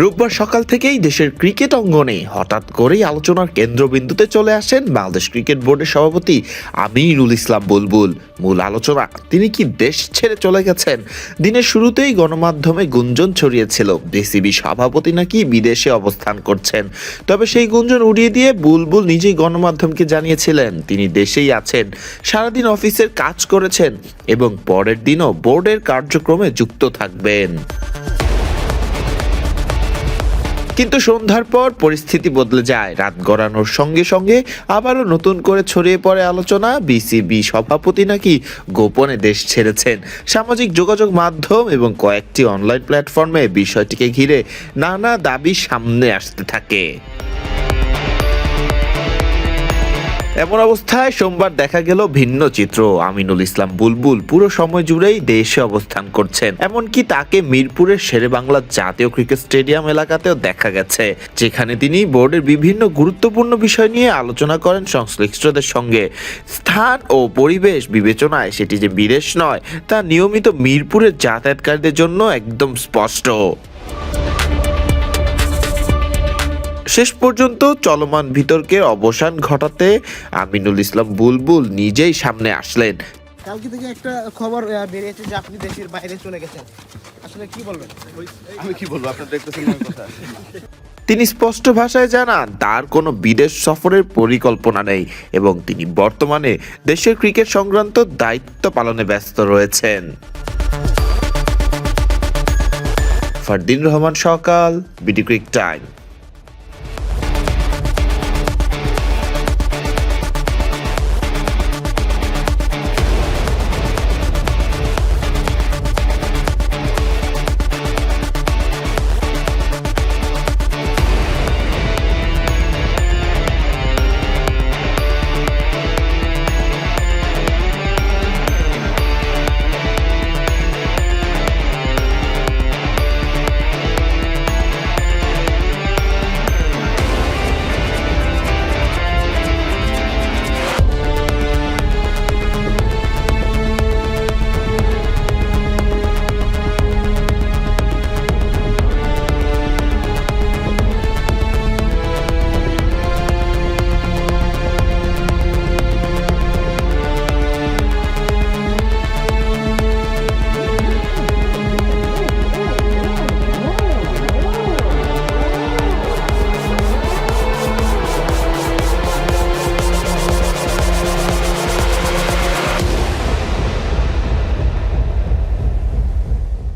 রোববার সকাল থেকেই দেশের ক্রিকেট অঙ্গনে হঠাৎ করেই আলোচনার কেন্দ্রবিন্দুতে চলে আসেন বাংলাদেশ ক্রিকেট বোর্ডের সভাপতি আমিনুল ইসলাম বুলবুল। মূল আলোচনা, তিনি কি দেশ ছেড়ে চলে গেছেন? দিনের শুরুতেই গণমাধ্যমে গুঞ্জন ছড়িয়েছিল, বিসিবি সভাপতি নাকি বিদেশে অবস্থান করছেন? তবে সেই গুঞ্জন উড়িয়ে দিয়ে বুলবুল নিজেই গণমাধ্যমকে জানিয়েছিলেন, তিনি দেশেই আছেন, সারাদিন অফিসের কাজ করেছেন এবং পরের দিনও বোর্ডের কার্যক্রমে যুক্ত থাকবেন। কিন্তু সন্ধ্যার পর পরিস্থিতি বদলে যায়। রাত গড়ানোর সঙ্গে সঙ্গে আবারও নতুন করে ছড়িয়ে পড়ে আলোচনা। বিসিবি সভাপতি নাকি গোপনে দেশ ছেড়েছেন। সামাজিক যোগাযোগ মাধ্যম এবং কয়েকটি অনলাইন প্ল্যাটফর্মে বিষয়টিকে ঘিরে নানা দাবি সামনে আসতে থাকে। এমন অবস্থায় সোমবার দেখা গেল ভিন্ন চিত্র। আমিনুল ইসলাম বুলবুল পুরো সময় জুড়েই দেশে অবস্থান করছেন। এমনকি তাকে মিরপুরের শেরে বাংলা জাতীয় ক্রিকেট স্টেডিয়াম এলাকাতেও দেখা গেছে। যেখানে তিনি বোর্ডের বিভিন্ন গুরুত্বপূর্ণ বিষয় নিয়ে আলোচনা করেন সংশ্লিষ্টদের সঙ্গে। স্থান ও পরিবেশ বিবেচনায় সেটি যে বিদেশ নয়, তা নিয়মিত মিরপুরের যাতায়াতকারীদের জন্য একদম স্পষ্ট। শেষ পর্যন্ত চলমান বিতর্কের অবসান ঘটাতে আমিনুল ইসলাম বুলবুল নিজেই সামনে আসলেন। কালকে থেকে একটা খবর বেরিয়েছে যে আপনি দেশের বাইরে চলে গেছেন। আসলে কি বলবেন? আমি কি বলব? আপনার দেখতেছেন কথা। তিনি স্পষ্ট ভাষায় জানান তার কোনো বিদেশ সফরের পরিকল্পনা নেই এবং তিনি বর্তমানে দেশের ক্রিকেট সংক্রান্ত দায়িত্ব পালনে ব্যস্ত রয়েছেন। ফারদিন রহমান সকাল বিডি ক্রিক টাইম।